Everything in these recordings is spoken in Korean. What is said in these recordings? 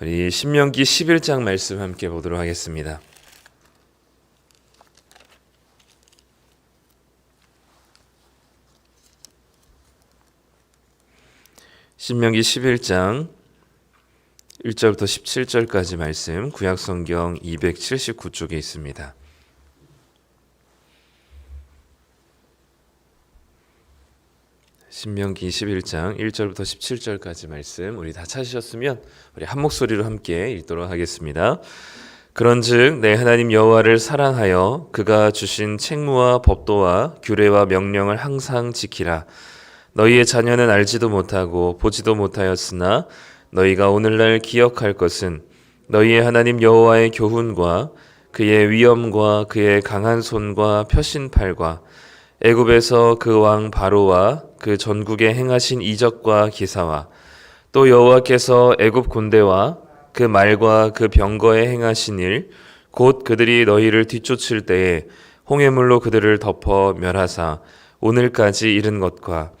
우리 신명기 11장 말씀 함께 보도록 하겠습니다. 신명기 11장 1절부터 17절까지 말씀 구약 성경 279쪽에 있습니다. 신명기 21장 1절부터 17절까지 말씀 우리 다 찾으셨으면 우리 한 목소리로 함께 읽도록 하겠습니다. 그런즉 내 하나님 여호와를 사랑하여 그가 주신 책무와 법도와 규례와 명령을 항상 지키라. 너희의 자녀는 알지도 못하고 보지도 못하였으나 너희가 오늘날 기억할 것은 너희의 하나님 여호와의 교훈과 그의 위엄과 그의 강한 손과 표신팔과 애굽에서 그 왕 바로와 그 전국에 행하신 이적과 기사와 또 여호와께서 애굽 군대와 그 말과 그 병거에 행하신 일 곧 그들이 너희를 뒤쫓을 때에 홍해물로 그들을 덮어 멸하사 오늘까지 이른 것과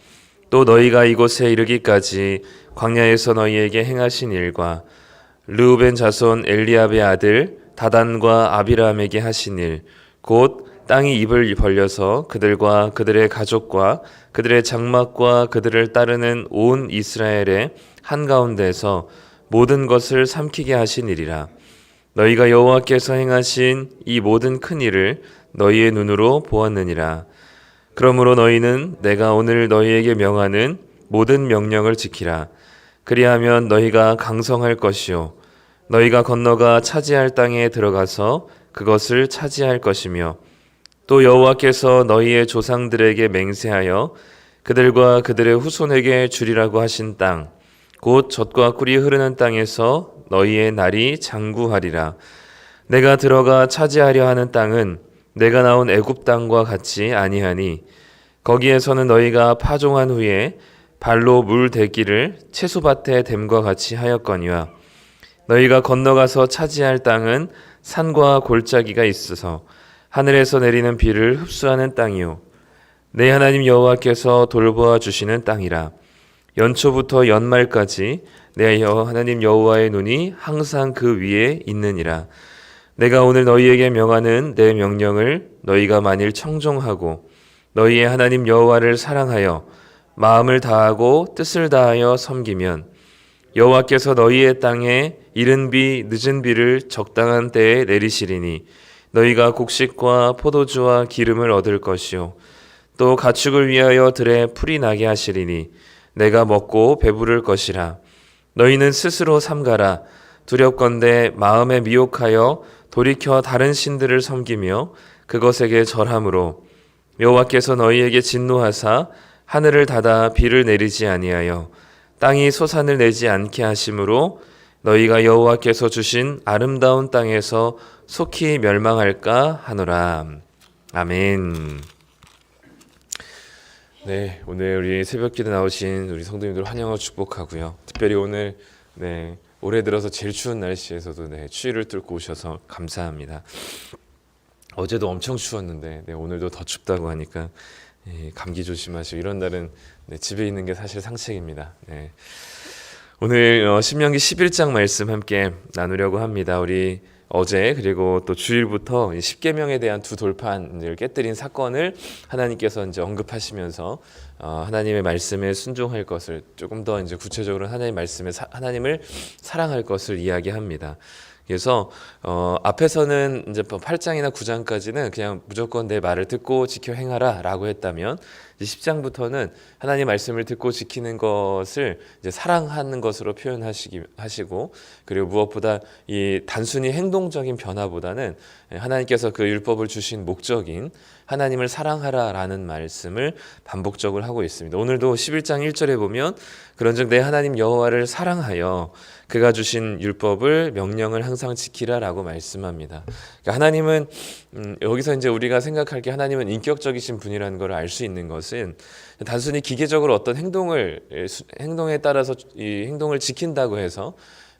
또 너희가 이곳에 이르기까지 광야에서 너희에게 행하신 일과 르우벤 자손 엘리압의 아들 다단과 아비람에게 하신 일 곧 땅이 입을 벌려서 그들과 그들의 가족과 그들의 장막과 그들을 따르는 온 이스라엘의 한가운데서 모든 것을 삼키게 일이라 너희가 여호와께서 행하신 이 모든 큰 일을 너희의 눈으로 보았느니라 그러므로 너희는 내가 오늘 너희에게 명하는 모든 명령을 지키라. 그리하면 너희가 강성할 것이요. 너희가 건너가 차지할 땅에 들어가서 그것을 차지할 것이며 또 여호와께서 너희의 조상들에게 맹세하여 그들과 그들의 후손에게 주리라고 하신 땅, 곧 젖과 꿀이 흐르는 땅에서 너희의 날이 장구하리라. 내가 들어가 차지하려 하는 땅은 내가 나온 애굽 땅과 같이 아니하니 거기에서는 너희가 파종한 후에 발로 물 대기를 채소밭에 댐과 같이 하였거니와 너희가 건너가서 차지할 땅은 산과 골짜기가 있어서 하늘에서 내리는 비를 흡수하는 땅이요. 내 하나님 여호와께서 돌보아 주시는 땅이라. 연초부터 연말까지 내 하나님 여호와의 눈이 항상 그 위에 있느니라. 내가 오늘 너희에게 명하는 내 명령을 너희가 만일 청종하고 너희의 하나님 여호와를 사랑하여 마음을 다하고 뜻을 다하여 섬기면 여호와께서 너희의 땅에 이른 비 늦은 비를 적당한 때에 내리시리니 너희가 곡식과 포도주와 기름을 얻을 것이요. 또 가축을 위하여 들에 풀이 나게 하시리니 내가 먹고 배부를 것이라. 너희는 스스로 삼가라. 두렵건대 마음에 미혹하여 돌이켜 다른 신들을 섬기며 그것에게 절함으로. 여호와께서 너희에게 진노하사 하늘을 닫아 비를 내리지 아니하여 땅이 소산을 내지 않게 하심으로 너희가 여호와께서 주신 아름다운 땅에서 속히 멸망할까 하노라. 아멘. 네, 오늘 우리 새벽기도 나오신 우리 성도님들 환영하고 축복하고요. 특별히 오늘 네, 올해 들어서 제일 추운 날씨에서도 네, 추위를 뚫고 오셔서 감사합니다. 어제도 엄청 추웠는데 네, 오늘도 더 춥다고 하니까 예, 감기 조심하시고 이런 날은 네, 집에 있는 게 사실 상책입니다. 네. 오늘 어, 신명기 11장 말씀 함께 나누려고 합니다. 우리 어제 그리고 또 주일부터 이 십계명에 대한 두 돌판을 깨뜨린 사건을 하나님께서 이제 언급하시면서 어, 하나님의 말씀에 순종할 것을 조금 더 이제 구체적으로 하나님의 말씀에 사, 하나님을 사랑할 것을 이야기합니다. 그래서 어, 앞에서는 이제 8장이나 뭐 9장까지는 그냥 무조건 내 말을 듣고 지켜 행하라라고 했다면 10장부터는 하나님 말씀을 듣고 지키는 것을 이제 사랑하는 것으로 표현하시기 하시고 그리고 무엇보다 이 단순히 행동적인 변화보다는 하나님께서 그 율법을 주신 목적인 하나님을 사랑하라라는 말씀을 반복적으로 하고 있습니다. 오늘도 11장 1절에 보면 그런즉 내 하나님 여호와를 사랑하여 그가 주신 율법을 명령을 항상 지키라라고 말씀합니다. 그러니까 하나님은 음, 여기서 이제 우리가 생각할 게 하나님은 인격적이신 분이라는 걸 알 수 있는 것은 단순히 기계적으로 어떤 행동을 행동에 따라서 이 행동을 지킨다고 해서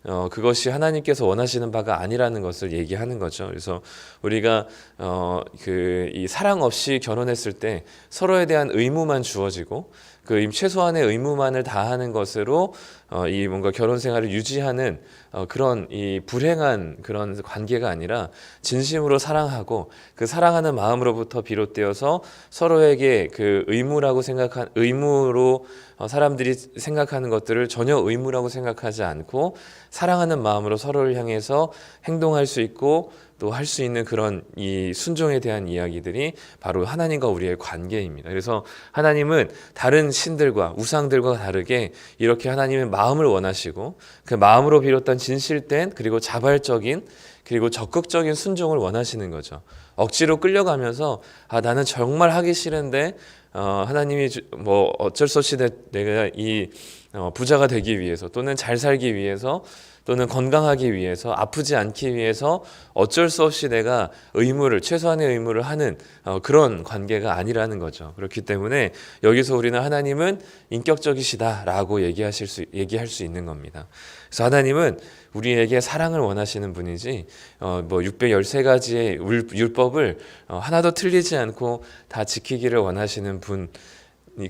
어, 그것이 하나님께서 원하시는 바가 아니라는 것을 얘기하는 거죠. 그래서 우리가 어, 그 이 사랑 없이 결혼했을 때 서로에 대한 의무만 주어지고 그 최소한의 의무만을 다하는 것으로 어, 이 뭔가 결혼 생활을 유지하는 어, 그런 이 불행한 그런 관계가 아니라 진심으로 사랑하고 그 사랑하는 마음으로부터 비롯되어서 서로에게 그 의무라고 생각한 의무로 어, 사람들이 생각하는 것들을 전혀 의무라고 생각하지 않고 사랑하는 마음으로 서로를 향해서 행동할 수 있고 또 할 수 있는 그런 이 순종에 대한 이야기들이 바로 하나님과 우리의 관계입니다. 그래서 하나님은 다른 신들과 우상들과 다르게 이렇게 하나님의 마음을 원하시고 그 마음으로 비롯한 진실된 그리고 자발적인 그리고 적극적인 순종을 원하시는 거죠. 억지로 끌려가면서 아 나는 정말 하기 싫은데 어, 하나님이 주- 뭐 어쩔 수 없이 내, 내가 이 어, 부자가 되기 위해서 또는 잘 살기 위해서 또는 건강하기 위해서 아프지 않기 위해서 어쩔 수 없이 내가 의무를 최소한의 의무를 하는 어, 그런 관계가 아니라는 거죠. 그렇기 때문에 여기서 우리는 하나님은 인격적이시다라고 얘기하실 수 얘기할 수 있는 겁니다. 그래서 하나님은 우리에게 사랑을 원하시는 분이지 어, 뭐 613가지의 율법을 어, 하나도 틀리지 않고 다 지키기를 원하시는 분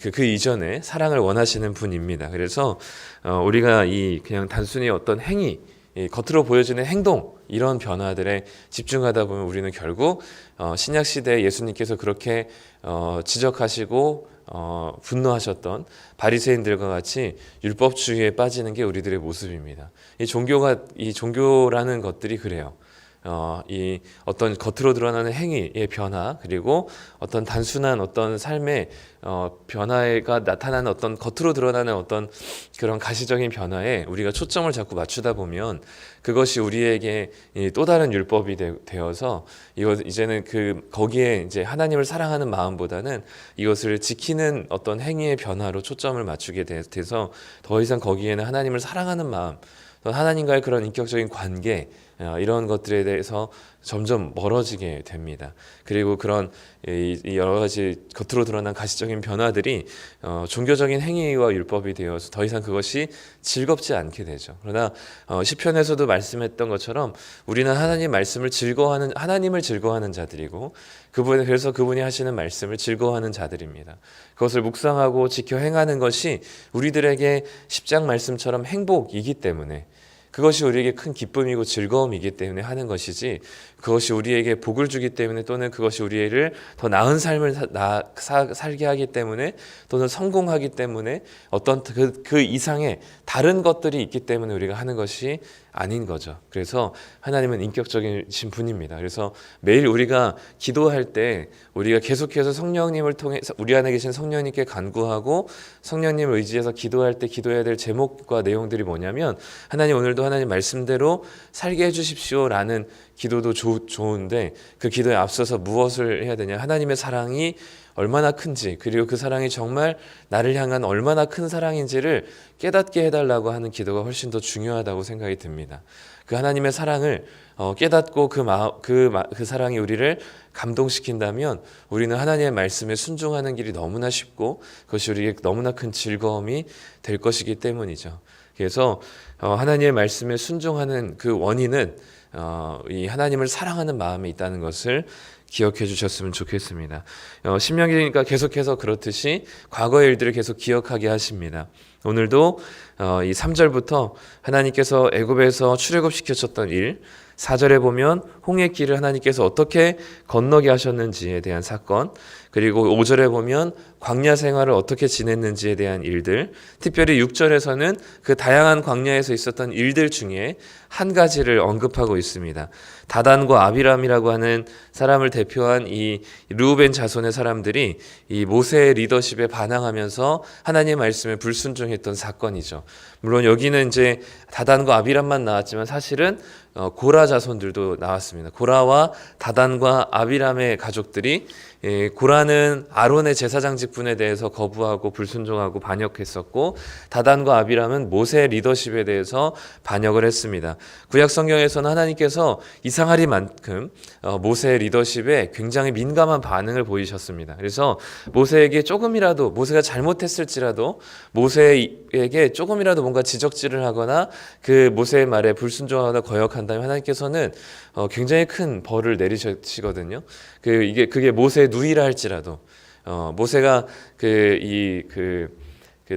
그, 그 이전에 사랑을 원하시는 분입니다. 그래서 어, 우리가 이 그냥 단순히 어떤 행위, 이 겉으로 보여지는 행동 이런 변화들에 집중하다 보면 우리는 결국 어, 신약 시대 예수님께서 그렇게 어, 지적하시고 어, 분노하셨던 바리새인들과 같이 율법주의에 빠지는 게 우리들의 모습입니다. 이 종교가 이 종교라는 것들이 그래요. 어, 이 어떤 겉으로 드러나는 행위의 변화 그리고 어떤 단순한 어떤 삶의 어, 변화가 나타나는 어떤 겉으로 드러나는 어떤 그런 가시적인 변화에 우리가 초점을 자꾸 맞추다 보면 그것이 우리에게 이 또 다른 율법이 되, 되어서 이거 이제는 그 거기에 이제 하나님을 사랑하는 마음보다는 이것을 지키는 어떤 행위의 변화로 초점을 맞추게 돼- 돼서 더 이상 거기에는 하나님을 사랑하는 마음 또 하나님과의 그런 인격적인 관계 어, 이런 것들에 대해서 점점 멀어지게 됩니다. 그리고 그런 여러 가지 겉으로 드러난 가시적인 변화들이 어, 종교적인 행위와 율법이 되어서 더 이상 그것이 즐겁지 않게 되죠. 그러나 어, 시편에서도 말씀했던 것처럼 우리는 하나님 말씀을 즐거워하는 하나님을 즐거워하는 자들이고 그분 그래서 그분이 하시는 말씀을 즐거워하는 자들입니다. 그것을 묵상하고 지켜 행하는 것이 우리들에게 십장 말씀처럼 행복이기 때문에 그것이 우리에게 큰 기쁨이고 즐거움이기 때문에 하는 것이지 그것이 우리에게 복을 주기 때문에 또는 그것이 우리를 더 나은 삶을 사, 나, 사, 살게 하기 때문에 또는 성공하기 때문에 어떤 그, 그 이상의 다른 것들이 있기 때문에 우리가 하는 것이 아닌 거죠. 그래서 하나님은 인격적이신 분입니다. 그래서 매일 우리가 기도할 때 우리가 계속해서 성령님을 통해서 우리 안에 계신 성령님께 간구하고 성령님을 의지해서 기도할 때 기도해야 될 제목과 내용들이 뭐냐면 하나님 오늘도 하나님 말씀대로 살게 해주십시오라는 기도도 좋, 좋은데 그 기도에 앞서서 무엇을 해야 되냐 하나님의 사랑이 얼마나 큰지 그리고 그 사랑이 정말 나를 향한 얼마나 큰 사랑인지를 깨닫게 해달라고 하는 기도가 훨씬 더 중요하다고 생각이 듭니다. 그 하나님의 사랑을 어, 깨닫고 그, 마, 그, 마, 그 사랑이 우리를 감동시킨다면 우리는 하나님의 말씀에 순종하는 길이 너무나 쉽고 그것이 우리에게 너무나 큰 즐거움이 될 것이기 때문이죠. 그래서 어, 하나님의 말씀에 순종하는 그 원인은 어, 이 하나님을 사랑하는 마음에 있다는 것을 기억해 주셨으면 좋겠습니다. 어, 신명기니까 계속해서 그렇듯이 과거의 일들을 계속 기억하게 하십니다. 오늘도 어, 이 3절부터 하나님께서 애굽에서 출애굽 시켜줬던 일, 4절에 보면 홍해 길을 하나님께서 어떻게 건너게 하셨는지에 대한 사건, 그리고 5절에 보면 광야 생활을 어떻게 지냈는지에 대한 일들, 특별히 6절에서는 그 다양한 광야에서 있었던 일들 중에 한 가지를 언급하고 있습니다. 다단과 아비람이라고 하는 사람을 대표한 이 루벤 자손의 사람들이 이 모세의 리더십에 반항하면서 하나님의 말씀에 불순종했던 사건이죠. 물론 여기는 이제 다단과 아비람만 나왔지만 사실은 어, 고라 자손들도 나왔습니다. 고라와 다단과 아비람의 가족들이 예, 고라는 아론의 제사장 직 분에 대해서 거부하고 불순종하고 반역했었고 다단과 아비람은 모세의 리더십에 대해서 반역을 했습니다. 구약 성경에서는 하나님께서 이상하리만큼 어, 모세의 리더십에 굉장히 민감한 반응을 보이셨습니다. 그래서 모세에게 조금이라도 모세가 잘못했을지라도 모세에게 조금이라도 뭔가 지적질을 하거나 그 모세의 말에 불순종하거나 거역한다면 하나님께서는 어, 굉장히 큰 벌을 내리시거든요. 그 이게 그게 모세의 누이라 할지라도 어, 모세가 그이그그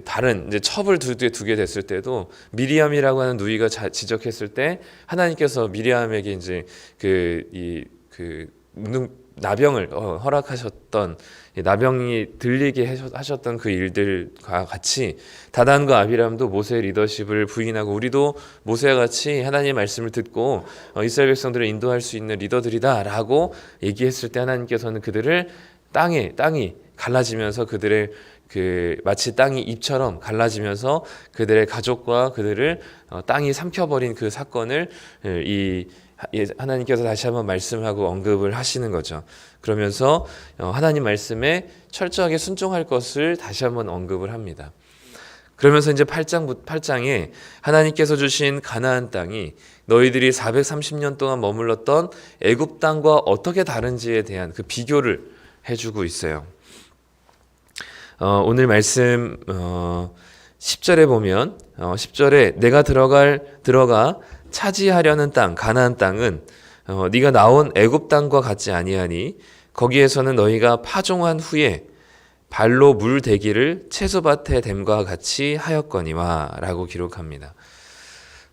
다른 이제 첩을 두개 두게 됐을 때도 미리암이라고 하는 누이가 자, 지적했을 때 하나님께서 미리암에게 이제 그 이그 나병을 어, 허락하셨던 이 나병이 들리게 하셨- 하셨던 그 일들과 같이 다단과 아비람도 모세의 리더십을 부인하고 우리도 모세와 같이 하나님의 말씀을 듣고 어, 이스라엘 백성들을 인도할 수 있는 리더들이다라고 얘기했을 때 하나님께서는 그들을 땅에 땅이 갈라지면서 그들의 그 마치 땅이 입처럼 갈라지면서 그들의 가족과 그들을 어, 땅이 삼켜버린 그 사건을 에, 이 하- 예, 하나님께서 다시 한번 말씀하고 언급을 하시는 거죠. 그러면서 어, 하나님 말씀에 철저하게 순종할 것을 다시 한번 언급을 합니다. 그러면서 이제 8장 8장에 하나님께서 주신 가나안 땅이 너희들이 430년 동안 머물렀던 애굽 땅과 어떻게 다른지에 대한 그 비교를 해주고 있어요. 어, 오늘 말씀 어, 10절에 보면 어, 10절에 내가 들어갈 들어가 차지하려는 땅 가나안 땅은 어, 네가 나온 애굽 땅과 같지 아니하니 거기에서는 너희가 파종한 후에 발로 물 대기를 채소밭에 댐과 같이 하였거니와라고 기록합니다.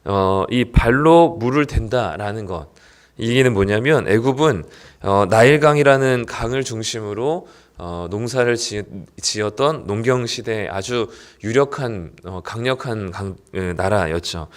어, 이 발로 물을 댄다라는 것 이게는 뭐냐면 애굽은 어, 나일강이라는 강을 중심으로 어, 농사를 지, 지었던 농경 시대 아주 유력한 어, 강력한 강, 에, 나라였죠.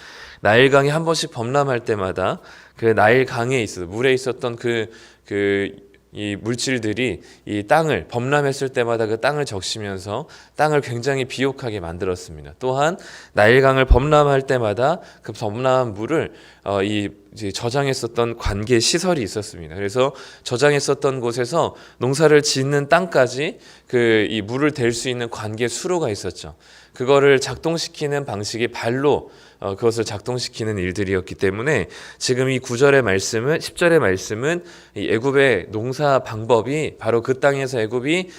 나일강이 한 번씩 범람할 때마다 그 나일강에 있어 물에 있었던 그그 이 물질들이 이 땅을 범람했을 때마다 그 땅을 적시면서 땅을 굉장히 비옥하게 만들었습니다. 또한 나일강을 범람할 때마다 그 범람한 물을 어, 이 저장했었던 관계 시설이 있었습니다. 그래서 저장했었던 곳에서 농사를 짓는 땅까지 그 이 물을 댈 수 있는 관계 수로가 있었죠. 그거를 작동시키는 방식이 발로 어, 그것을 작동시키는 일들이었기 때문에 지금 이 9절의 말씀은 10절의 말씀은 이 애굽의 농사 방법이 바로 그 땅에서 애굽이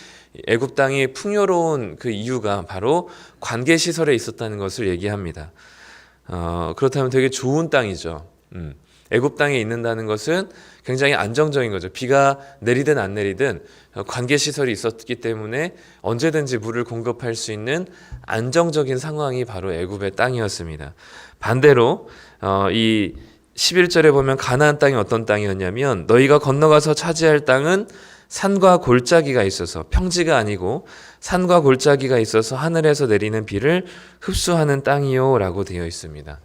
애굽 땅이 풍요로운 그 이유가 바로 관계 시설에 있었다는 것을 얘기합니다. 어, 그렇다면 되게 좋은 땅이죠. 음. 애굽 땅에 있는다는 것은 굉장히 안정적인 거죠. 비가 내리든 안 내리든 어, 관계 시설이 있었기 때문에 언제든지 물을 공급할 수 있는 안정적인 상황이 바로 애굽의 땅이었습니다. 반대로 어, 이 11절에 보면 가나안 땅이 어떤 땅이었냐면 너희가 건너가서 차지할 땅은 산과 골짜기가 있어서 평지가 아니고 산과 골짜기가 있어서 하늘에서 내리는 비를 흡수하는 땅이요라고 되어 있습니다.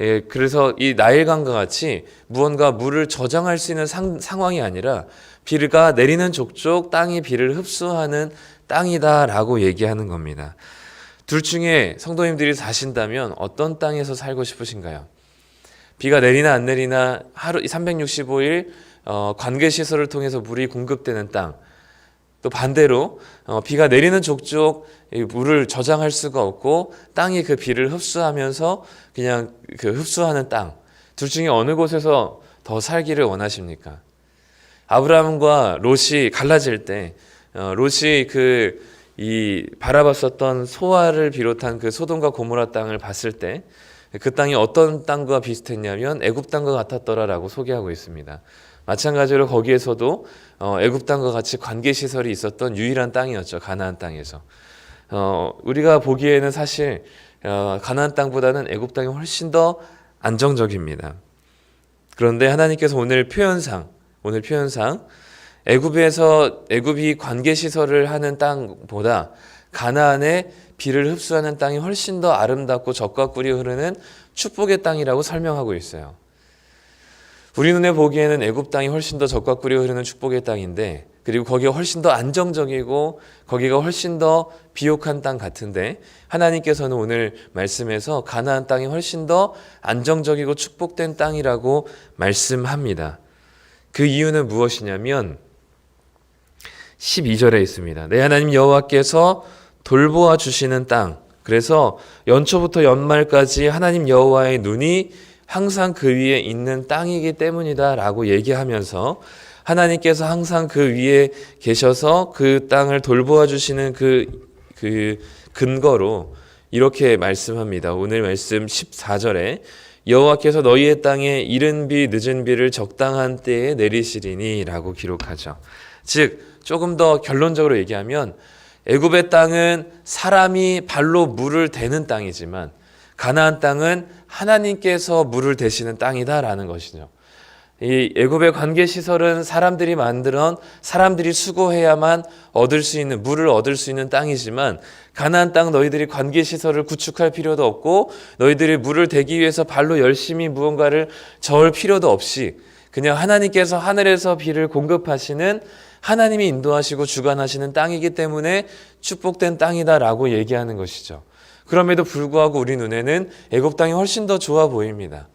예, 그래서 이 나일강과 같이 무언가 물을 저장할 수 있는 상, 상황이 아니라 비가 내리는 족족 땅이 비를 흡수하는 땅이다라고 얘기하는 겁니다. 둘 중에 성도님들이 사신다면 어떤 땅에서 살고 싶으신가요? 비가 내리나 안 내리나 하루 365일 어, 관계 시설을 통해서 물이 공급되는 땅. 또 반대로 어, 비가 내리는 족족 이 물을 저장할 수가 없고 땅이 그 비를 흡수하면서 그냥 그 흡수하는 땅. 둘 중에 어느 곳에서 더 살기를 원하십니까? 아브라함과 롯이 갈라질 때 어, 롯이 그 이 바라봤었던 소아를 비롯한 그 소돔과 고모라 땅을 봤을 때 그 땅이 어떤 땅과 비슷했냐면 애굽 땅과 같았더라라고 소개하고 있습니다. 마찬가지로 거기에서도 어, 애굽 땅과 같이 관계 시설이 있었던 유일한 땅이었죠 가나안 땅에서. 어, 우리가 보기에는 사실 어, 가나안 땅보다는 애굽 땅이 훨씬 더 안정적입니다. 그런데 하나님께서 오늘 표현상 오늘 표현상 애굽에서 애굽이 관계 시설을 하는 땅보다 가나안의 비를 흡수하는 땅이 훨씬 더 아름답고 적과 꿀이 흐르는 축복의 땅이라고 설명하고 있어요. 우리 눈에 보기에는 애굽 땅이 훨씬 더 적과 꿀이 흐르는 축복의 땅인데 그리고 거기가 훨씬 더 안정적이고 거기가 훨씬 더 비옥한 땅 같은데 하나님께서는 오늘 말씀에서 가나안 땅이 훨씬 더 안정적이고 축복된 땅이라고 말씀합니다. 그 이유는 무엇이냐면 12절에 있습니다. 내 하나님 여호와께서 돌보아 주시는 땅. 그래서 연초부터 연말까지 하나님 여호와의 눈이 항상 그 위에 있는 땅이기 때문이다라고 얘기하면서 하나님께서 항상 그 위에 계셔서 그 땅을 돌보아 주시는 그, 그 근거로 이렇게 말씀합니다. 오늘 말씀 14절에 여호와께서 너희의 땅에 이른 비 늦은 비를 적당한 때에 내리시리니라고 기록하죠. 즉 조금 더 결론적으로 얘기하면 애굽의 땅은 사람이 발로 물을 대는 땅이지만 가나안 땅은 하나님께서 물을 대시는 땅이다라는 것이죠. 이 애굽의 관계 시설은 사람들이 만들어 사람들이 수고해야만 얻을 수 있는 물을 얻을 수 있는 땅이지만 가나안 땅 너희들이 관계 시설을 구축할 필요도 없고 너희들이 물을 대기 위해서 발로 열심히 무언가를 저을 필요도 없이 그냥 하나님께서 하늘에서 비를 공급하시는 하나님이 인도하시고 주관하시는 땅이기 때문에 축복된 땅이다라고 얘기하는 것이죠. 그럼에도 불구하고 우리 눈에는 애굽 땅이 훨씬 더 좋아 보입니다.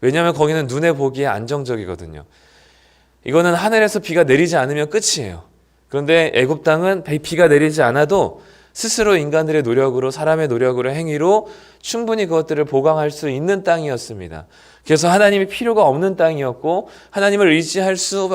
왜냐하면 거기는 눈에 보기에 안정적이거든요. 이거는 하늘에서 비가 내리지 않으면 끝이에요. 그런데 애굽 땅은 비가 내리지 않아도 스스로 인간들의 노력으로 사람의 노력으로 행위로 충분히 그것들을 보강할 수 있는 땅이었습니다. 그래서 하나님이 필요가 없는 땅이었고 하나님을 의지할 수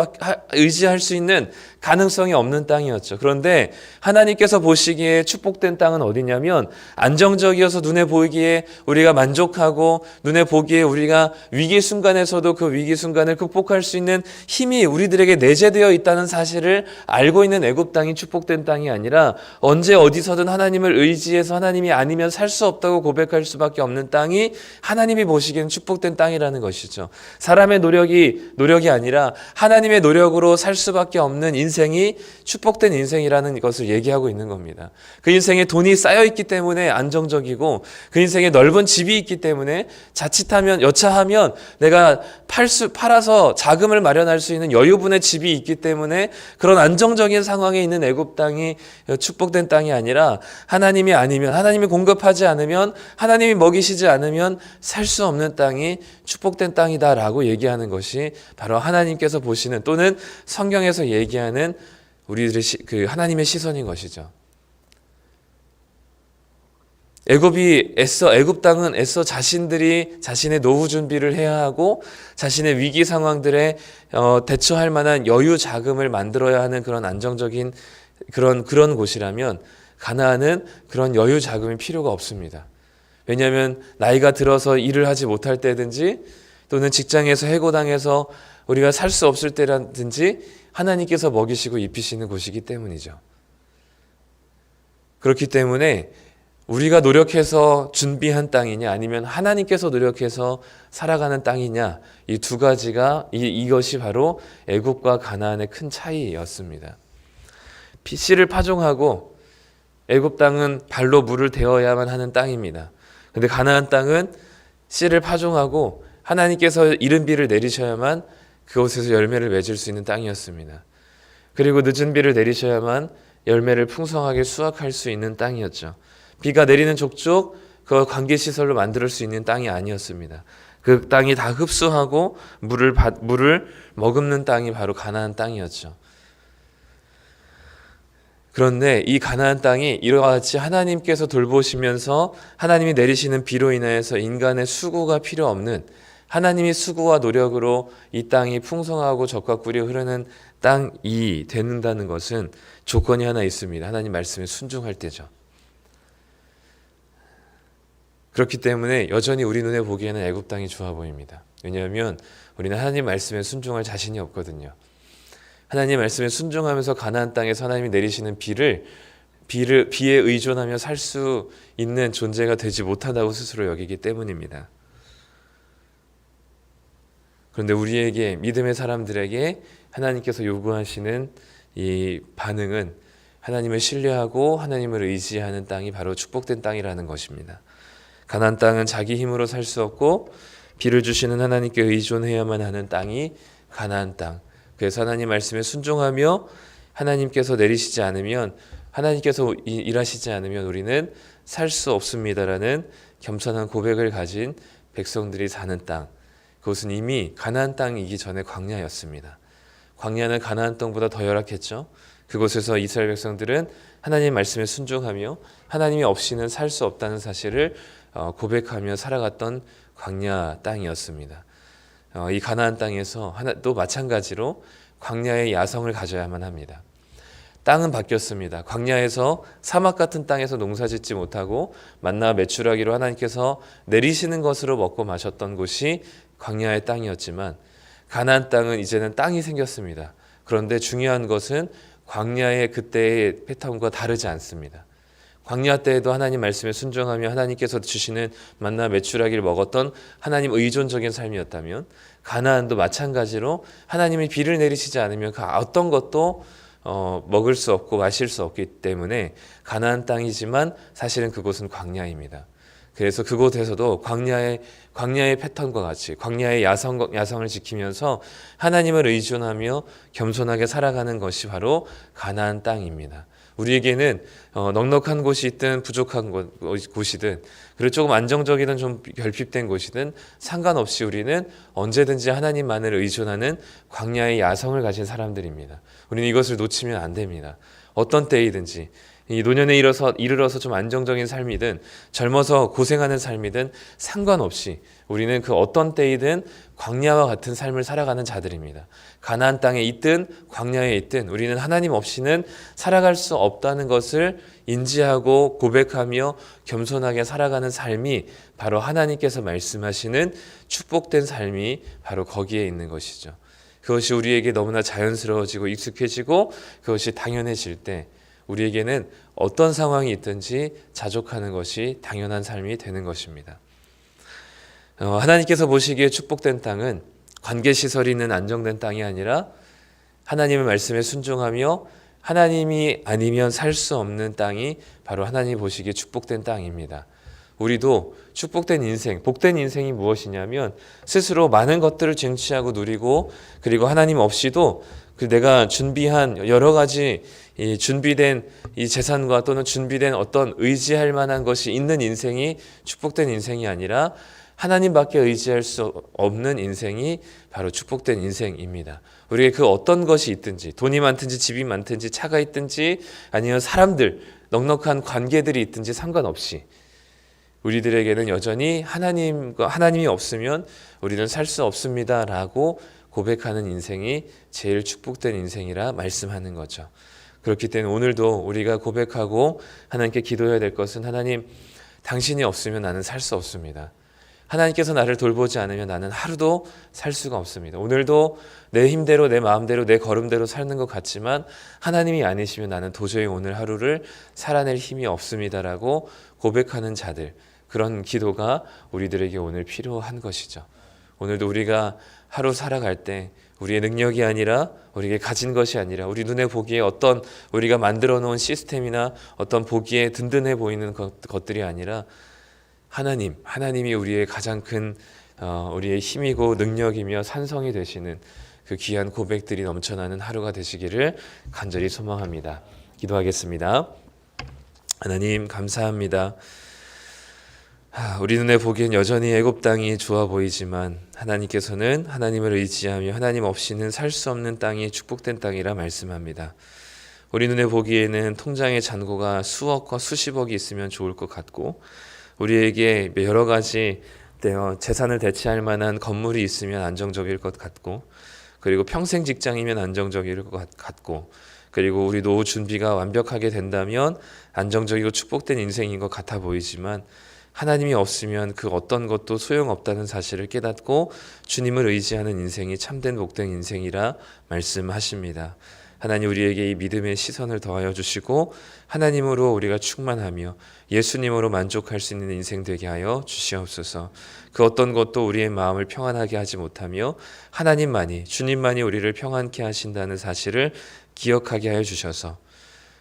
의지할 수 있는 가능성이 없는 땅이었죠. 그런데 하나님께서 보시기에 축복된 땅은 어디냐면 안정적이어서 눈에 보이기에 우리가 만족하고 눈에 보기에 우리가 위기 순간에서도 그 위기 순간을 극복할 수 있는 힘이 우리들에게 내재되어 있다는 사실을 알고 있는 애굽 땅이 축복된 땅이 아니라 언제 어디서든 하나님을 의지해서 하나님이 아니면 살 수 없다고 고백할 수밖에 없는 땅이 하나님이 보시기에는 축복된 땅이라 는 것이죠. 사람의 노력이 노력이 아니라 하나님의 노력으로 살 수밖에 없는 인생이 축복된 인생이라는 것을 얘기하고 있는 겁니다. 그 인생에 돈이 쌓여 있기 때문에 안정적이고 그 인생에 넓은 집이 있기 때문에 자칫하면 여차하면 내가 팔수 팔아서 자금을 마련할 수 있는 여유분의 집이 있기 때문에 그런 안정적인 상황에 있는 애굽 땅이 축복된 땅이 아니라 하나님이 아니면 하나님이 공급하지 않으면 하나님이 먹이시지 않으면 살 수 없는 땅이 축복된 땅이다라고 얘기하는 것이 바로 하나님께서 보시는 또는 성경에서 얘기하는 우리들의 시, 그 하나님의 시선인 것이죠. 애굽이 애써 애굽 땅은 애써 자신들이 자신의 노후 준비를 해야 하고 자신의 위기 상황들에 어, 대처할 만한 여유 자금을 만들어야 하는 그런 안정적인 그런 그런 곳이라면 가나안은 그런 여유 자금이 필요가 없습니다. 왜냐하면 나이가 들어서 일을 하지 못할 때든지 또는 직장에서 해고당해서 우리가 살 수 없을 때라든지 하나님께서 먹이시고 입히시는 곳이기 때문이죠. 그렇기 때문에 우리가 노력해서 준비한 땅이냐 아니면 하나님께서 노력해서 살아가는 땅이냐 이 두 가지가 이, 이것이 바로 애굽과 가나안의 큰 차이였습니다. 씨를 파종하고 애굽 땅은 발로 물을 대어야만 하는 땅입니다. 근데 가나안 땅은 씨를 파종하고 하나님께서 이른 비를 내리셔야만 그곳에서 열매를 맺을 수 있는 땅이었습니다. 그리고 늦은 비를 내리셔야만 열매를 풍성하게 수확할 수 있는 땅이었죠. 비가 내리는 족족 그 관계 시설로 만들 수 있는 땅이 아니었습니다. 그 땅이 다 흡수하고 물을 받, 물을 머금는 땅이 바로 가나안 땅이었죠. 그런데 이 가나안 땅이 이와 같이 하나님께서 돌보시면서 하나님이 내리시는 비로 인하여서 인간의 수고가 필요 없는 하나님이 수고와 노력으로 이 땅이 풍성하고 적과 꿀이 흐르는 땅이 되는다는 것은 조건이 하나 있습니다. 하나님 말씀에 순종할 때죠. 그렇기 때문에 여전히 우리 눈에 보기에는 애굽 땅이 좋아 보입니다. 왜냐하면 우리는 하나님 말씀에 순종할 자신이 없거든요. 하나님 말씀에 순종하면서 가나안 땅에서 하나님이 내리시는 비를 비를 비에 의존하며 살 수 있는 존재가 되지 못한다고 스스로 여기기 때문입니다. 그런데 우리에게 믿음의 사람들에게 하나님께서 요구하시는 이 반응은 하나님을 신뢰하고 하나님을 의지하는 땅이 바로 축복된 땅이라는 것입니다. 가난 땅은 자기 힘으로 살 수 없고 비를 주시는 하나님께 의존해야만 하는 땅이 가나안 땅. 그래서 하나님 말씀에 순종하며 하나님께서 내리시지 않으면 하나님께서 일하시지 않으면 우리는 살 수 없습니다라는 겸손한 고백을 가진 백성들이 사는 땅. 그것은 이미 가나안 땅이기 전에 광야였습니다. 광야는 가나안 땅보다 더 열악했죠. 그곳에서 이스라엘 백성들은 하나님 말씀에 순종하며 하나님이 없이는 살 수 없다는 사실을 어, 고백하며 살아갔던 광야 땅이었습니다. 어, 이 가나안 땅에서 하나, 또 마찬가지로 광야의 야성을 가져야만 합니다. 땅은 바뀌었습니다. 광야에서 사막 같은 땅에서 농사짓지 못하고 만나 매출하기로 하나님께서 내리시는 것으로 먹고 마셨던 곳이 광야의 땅이었지만 가나안 땅은 이제는 땅이 생겼습니다. 그런데 중요한 것은 광야의 그때의 패턴과 다르지 않습니다. 광야 때에도 하나님 말씀에 순종하며 하나님께서 주시는 만나 메추라기를 먹었던 하나님 의존적인 삶이었다면 가나안도 마찬가지로 하나님이 비를 내리시지 않으면 그 어떤 것도 어, 먹을 수 없고 마실 수 없기 때문에 가나안 땅이지만 사실은 그곳은 광야입니다. 그래서 그곳에서도 광야의 광야의 패턴과 같이 광야의 야성 야성을 지키면서 하나님을 의존하며 겸손하게 살아가는 것이 바로 가나안 땅입니다. 우리에게는 어, 넉넉한 곳이 있든 부족한 곳, 곳이든 그리고 조금 안정적이든 좀 결핍된 곳이든 상관없이 우리는 언제든지 하나님만을 의존하는 광야의 야성을 가진 사람들입니다. 우리는 이것을 놓치면 안 됩니다. 어떤 때이든지 이 노년에 이르러서 이르러서 좀 안정적인 삶이든 젊어서 고생하는 삶이든 상관없이 우리는 그 어떤 때이든 광야와 같은 삶을 살아가는 자들입니다. 가나안 땅에 있든 광야에 있든 우리는 하나님 없이는 살아갈 수 없다는 것을 인지하고 고백하며 겸손하게 살아가는 삶이 바로 하나님께서 말씀하시는 축복된 삶이 바로 거기에 있는 것이죠. 그것이 우리에게 너무나 자연스러워지고 익숙해지고 그것이 당연해질 때 우리에게는 어떤 상황이 있든지 자족하는 것이 당연한 삶이 되는 것입니다. 어, 하나님께서 보시기에 축복된 땅은 관계 시설이 있는 안정된 땅이 아니라 하나님의 말씀에 순종하며 하나님이 아니면 살 수 없는 땅이 바로 하나님 보시기에 축복된 땅입니다. 우리도 축복된 인생, 복된 인생이 무엇이냐면 스스로 많은 것들을 쟁취하고 누리고 그리고 하나님 없이도 그 내가 준비한 여러 가지 이 준비된 이 재산과 또는 준비된 어떤 의지할 만한 것이 있는 인생이 축복된 인생이 아니라 하나님밖에 의지할 수 없는 인생이 바로 축복된 인생입니다. 우리에게 그 어떤 것이 있든지 돈이 많든지 집이 많든지 차가 있든지 아니면 사람들 넉넉한 관계들이 있든지 상관없이 우리들에게는 여전히 하나님과 하나님이 없으면 우리는 살 수 없습니다라고 고백하는 인생이 제일 축복된 인생이라 말씀하는 거죠. 그렇기 때문에 오늘도 우리가 고백하고 하나님께 기도해야 될 것은 하나님 당신이 없으면 나는 살 수 없습니다. 하나님께서 나를 돌보지 않으면 나는 하루도 살 수가 없습니다. 오늘도 내 힘대로 내 마음대로 내 걸음대로 사는 것 같지만 하나님이 아니시면 나는 도저히 오늘 하루를 살아낼 힘이 없습니다라고 고백하는 자들 그런 기도가 우리들에게 오늘 필요한 것이죠. 오늘도 우리가 하루 살아갈 때 우리의 능력이 아니라 우리에게 가진 것이 아니라 우리 눈에 보기에 어떤 우리가 만들어 놓은 시스템이나 어떤 보기에 든든해 보이는 것, 것들이 아니라 하나님, 하나님이 우리의 가장 큰 어, 우리의 힘이고 능력이며 산성이 되시는 그 귀한 고백들이 넘쳐나는 하루가 되시기를 간절히 소망합니다. 기도하겠습니다. 하나님 감사합니다. 아, 우리 눈에 보기엔 여전히 애굽 땅이 좋아 보이지만 하나님께서는 하나님을 의지하며 하나님 없이는 살 수 없는 땅이 축복된 땅이라 말씀합니다. 우리 눈에 보기에는 통장의 잔고가 수억과 수십억이 있으면 좋을 것 같고 우리에게 여러 가지 재산을 대체할 만한 건물이 있으면 안정적일 것 같고 그리고 평생 직장이면 안정적일 것 같고 그리고 우리 노후 준비가 완벽하게 된다면 안정적이고 축복된 인생인 것 같아 보이지만 하나님이 없으면 그 어떤 것도 소용없다는 사실을 깨닫고 주님을 의지하는 인생이 참된 복된 인생이라 말씀하십니다. 하나님 우리에게 이 믿음의 시선을 더하여 주시고 하나님으로 우리가 충만하며 예수님으로 만족할 수 있는 인생 되게 하여 주시옵소서. 그 어떤 것도 우리의 마음을 평안하게 하지 못하며 하나님만이 주님만이 우리를 평안케 하신다는 사실을 기억하게 하여 주셔서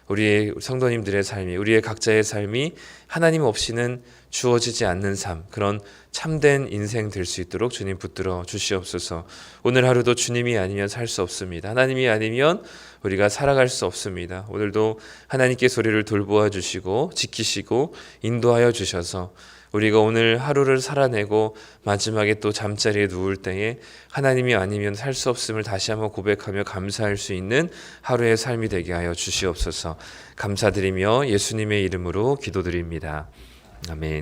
우리의 성도님들의 삶이 우리의 각자의 삶이 하나님 없이는 주어지지 않는 삶 그런 참된 인생 될 수 있도록 주님 붙들어 주시옵소서. 오늘 하루도 주님이 아니면 살 수 없습니다. 하나님이 아니면 우리가 살아갈 수 없습니다. 오늘도 하나님께 소리를 돌보아 주시고 지키시고 인도하여 주셔서 우리가 오늘 하루를 살아내고 마지막에 또 잠자리에 누울 때에 하나님이 아니면 살 수 없음을 다시 한번 고백하며 감사할 수 있는 하루의 삶이 되게 하여 주시옵소서. 감사드리며 예수님의 이름으로 기도드립니다. 아멘.